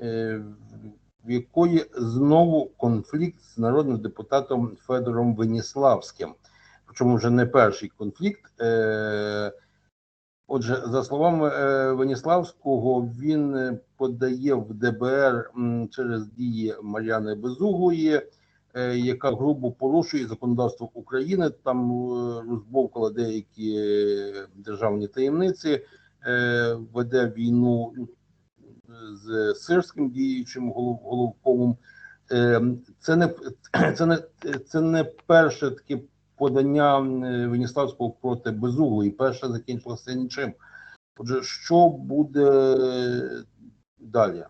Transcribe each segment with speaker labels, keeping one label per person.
Speaker 1: е, в якої знову конфлікт з народним депутатом Федором Веніславським. Причому вже не перший конфлікт. Е, Отже, за словами е, Веніславського, він подає в ДБР через дії Мар'яни Безуглої, е, яка грубо порушує законодавство України. Там розбовкала деякі державні таємниці, веде війну з сирським діючим голов- головковим. Е, Це не це не це не перше таке подання Веніславського проти Безуглої. Перше закінчилося нічим. Отже, що буде далі?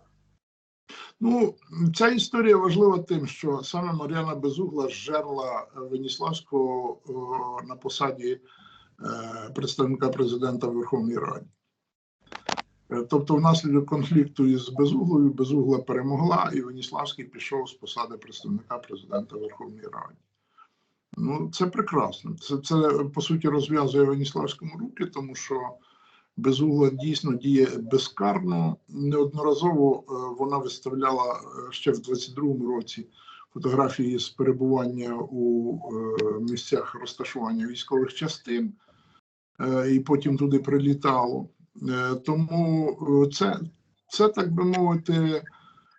Speaker 2: Ну, ця історія важлива тим, що саме Мар'яна Безугла жерла Веніславського е, на посаді е, представника президента в Верховній Раді. Е, Тобто, внаслідок конфлікту із Безуглою, Безугла перемогла, і Веніславський пішов з посади представника президента в Верховній Раді. Ну, це прекрасно. Це, це по суті розв'язує Веніславському руки, тому що Безугла дійсно діє безкарно. Неодноразово е, вона виставляла е, ще в 22-му році фотографії з перебування у місцях розташування військових частин, і потім туди прилітало. Е, Тому е, це, це так би мовити, е,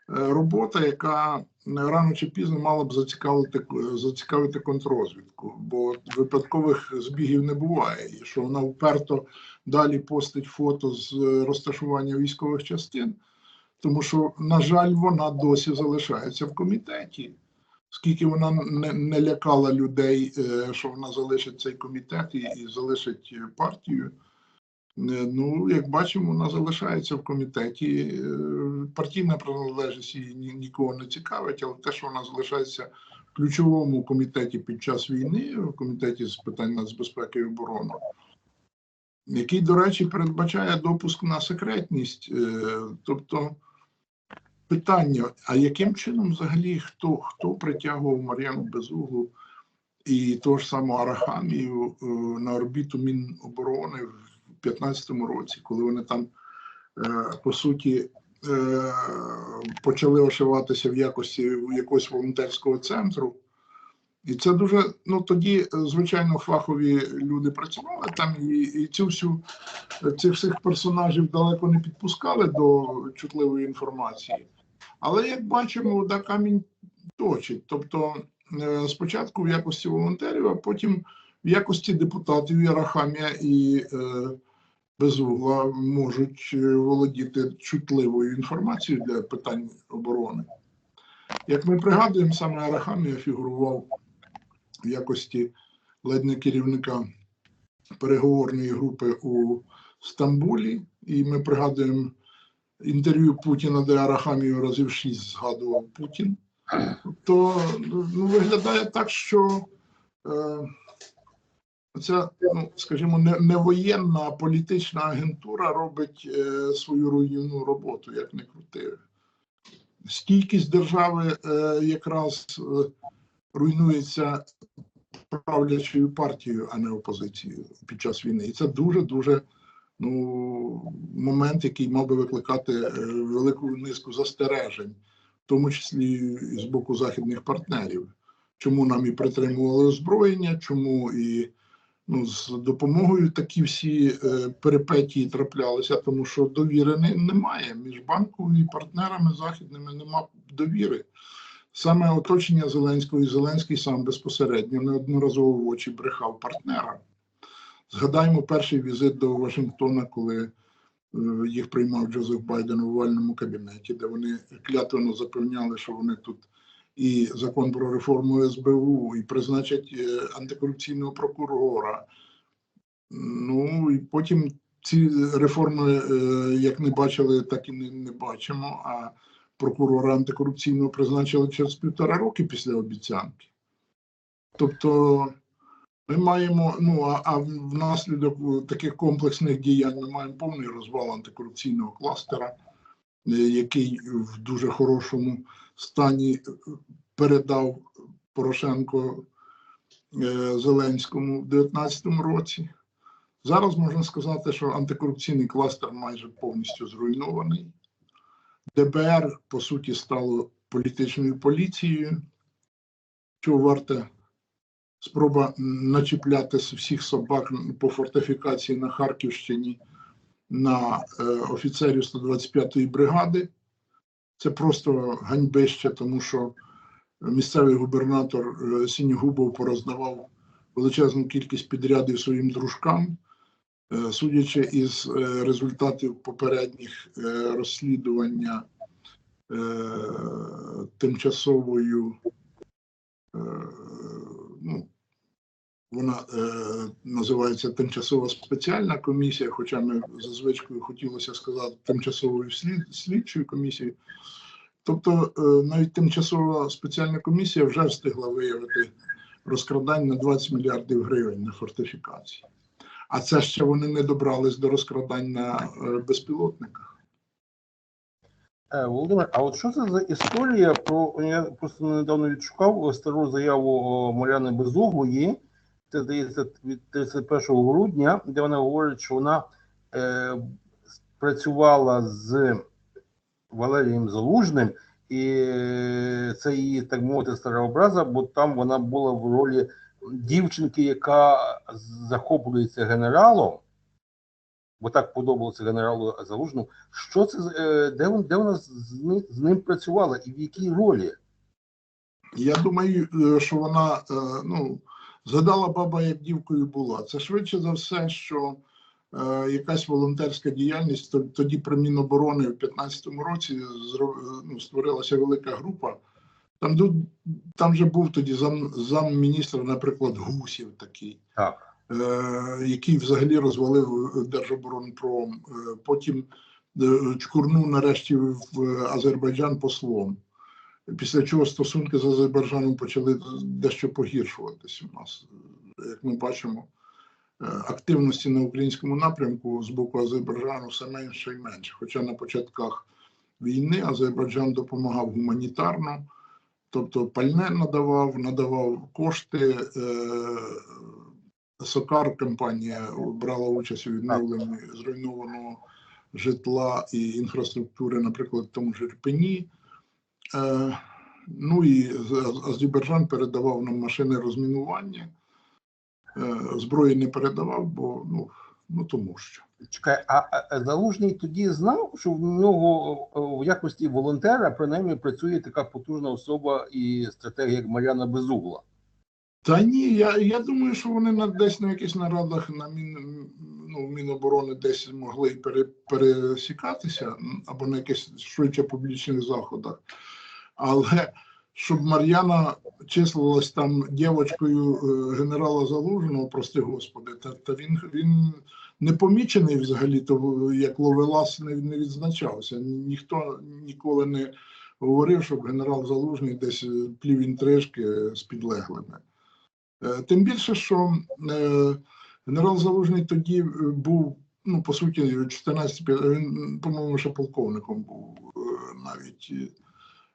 Speaker 2: робота, яка рано чи пізно мала б зацікавити, зацікавити контррозвідку, бо випадкових збігів не буває. І що вона вперто далі постить фото з розташування військових частин, тому що, на жаль, вона досі залишається в комітеті. Скільки вона не, не лякала людей, що вона залишить цей комітет і, і залишить партію. Е, Ну, як бачимо, вона залишається в комітеті. Е, Партійна приналежність її нікого не цікавить, але те, що вона залишається в ключовому комітеті під час війни, в комітеті з питань нацбезпеки і оборони, який, до речі, передбачає допуск на секретність. Е, Тобто питання: а яким чином взагалі хто, хто притягував Мар'яну Безуглу і того ж самого Арахамію на орбіту Міноборони в 2015 році, коли вони там е, по суті е, почали ошиватися в якості якогось волонтерського центру. І це дуже ну тоді, е, звичайно, фахові люди працювали там, і, і цю всю цих всіх персонажів далеко не підпускали до чутливої інформації. Але як бачимо, вода камінь точить. Тобто, спочатку в якості волонтерів, а потім в якості депутатів і Арахамія і Безугла можуть е, володіти чутливою інформацією для питань оборони. Як ми пригадуємо, саме Арахамія фігурував в якості ледь не керівника переговорної групи у Стамбулі, і ми пригадуємо інтерв'ю Путіна, де Арахамію разів шість згадував Путін. То ну, виглядає так, що е, ця, ну, скажімо, не, не воєнна, а політична агентура робить е, свою руйнівну роботу, як не крути. Стійкість держави е, якраз е, руйнується правлячою партією, а не опозицією під час війни. І це дуже дуже ну, момент, який мав би викликати е, велику низку застережень, в тому числі з боку західних партнерів. Чому нам і притримували озброєння, чому і ну, з допомогою такі всі е, перипетії траплялися, тому що довіри не, немає. Між банком і партнерами західними нема довіри. Саме оточення Зеленського і Зеленський сам безпосередньо неодноразово в очі брехав партнерам. Згадаймо перший візит до Вашингтона, коли е, їх приймав Джозеф Байден у овальному кабінеті, де вони клятвенно запевняли, що вони тут і закон про реформу СБУ, і призначать е, антикорупційного прокурора. Ну і потім ці реформи, е, як не бачили, так і не, не бачимо. А прокурора антикорупційного призначили через півтора роки після обіцянки. Тобто ми маємо, ну а, а внаслідок таких комплексних діянь ми маємо повний розвал антикорупційного кластера, е, який в дуже хорошому стані е, передав Порошенко е, Зеленському в 2019 році. Зараз можна сказати, що антикорупційний кластер майже повністю зруйнований. ДБР, по суті, стало політичною поліцією, що варте спроба начіпляти всіх собак по фортифікації на Харківщині на е, офіцерів 125-ї бригади. Це просто ганьбище, тому що місцевий губернатор е, Сінігубов пороздавав величезну кількість підрядів своїм дружкам. Е, Судячи із е, результатів попередніх розслідування тимчасовою, вона е, називається тимчасова спеціальна комісія, хоча ми за звичкою хотілося сказати тимчасовою слід, слідчою комісією. Тобто е, навіть тимчасова спеціальна комісія вже встигла виявити розкрадань на 20 мільярдів гривень на фортифікації. А це ще вони не добрались до розкрадань на е, безпілотниках.
Speaker 1: Е, Володимир, а от що це за історія про я просто недавно відшукав стару заяву Мар'яни Безуглої, це здається від 31 грудня, де вона говорить, що вона е, працювала з Валерієм Залужним, і е, це її, так мовити, стара образа, бо там вона була в ролі дівчинки, яка захоплюється генералом, бо так подобалося генералу Залужному. Що це е, де, вон- де вона з, ним працювала і в якій ролі?
Speaker 2: Я думаю, е, що вона ну, згадала баба, як дівкою була. Це швидше за все, що е, якась волонтерська діяльність тоді при Міноборони в 2015 році ну, створилася велика група. Там, там же був тоді зам, замміністра, наприклад, Гусів такий.
Speaker 1: Так.
Speaker 2: е, який взагалі розвалив Держоборонпром. Е, Потім е, чкурнув нарешті в Азербайджан послом. Після чого стосунки з Азербайджаном почали дещо погіршуватися у нас. Як ми бачимо, е, активності на українському напрямку з боку Азербайджану все менше і менше. Хоча на початках війни Азербайджан допомагав гуманітарно, тобто пальне надавав, надавав кошти. е, Сокар компанія брала участь у відновленні зруйнованого житла і інфраструктури, наприклад, в тому ж Ірпені. Е, ну і Азербайджан передавав нам машини розмінування. Е, зброї не передавав, бо ну, ну тому що.
Speaker 1: Чекай, а, Залужний тоді знав, що в нього е, в якості волонтера принаймні працює така потужна особа і стратегія, як Мар'яна Безугла.
Speaker 2: Та ні, я, я думаю, що вони на десь на якихось нарадах на Мін, ну, Міноборони десь могли пере, пересікатися або на якихось швидше публічних заходах. Але щоб Мар'яна числилась там дівчинкою е, генерала Залужного, прости господи, та, та він, він не помічений взагалі, то як ловелас не, не відзначався. Ніхто ніколи не говорив, щоб генерал Залужний десь е, плів інтрижки з підлеглими. Е, Тим більше, що е, генерал Залужний тоді е, був, ну, по суті, 14, він, по-моєму, ще полковником був е, навіть е,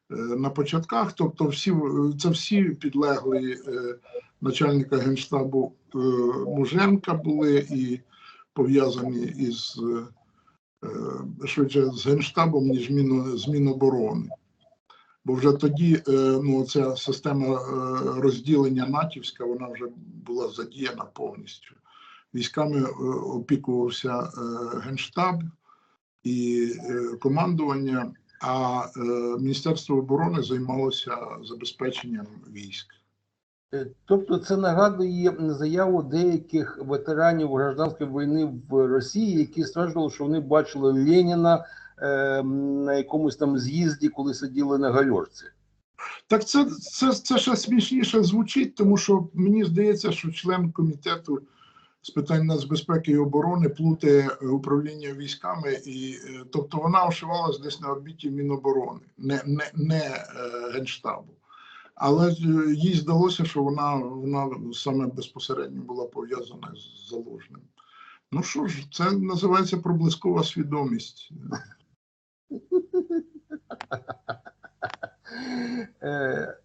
Speaker 2: на початках. Тобто, всі, це всі підлеглі е, начальника генштабу е, Муженка були і пов'язані із е, е, швидше з генштабом, ніж з Міноборони. Бо вже тоді е, ну, ця система е, розділення натівська вона вже була задіяна повністю. Військами е, опікувався е, генштаб і е, командування, а е, Міністерство оборони займалося забезпеченням військ.
Speaker 1: Е, Тобто це нагадує заяву деяких ветеранів гражданської війни в Росії, які стверджували, що вони бачили Леніна е, на якомусь там з'їзді, коли сиділи на гальорці.
Speaker 2: Так це, це, це ще смішніше звучить, тому що мені здається, що член комітету з питань нацбезпеки і оборони плутає е, управління військами, і е, тобто вона ошивалась десь на орбіті Міноборони, не, не, не е, генштабу. Але їй здалося, що вона, вона саме безпосередньо була пов'язана з залужним. Ну що ж, це називається проблискова свідомість.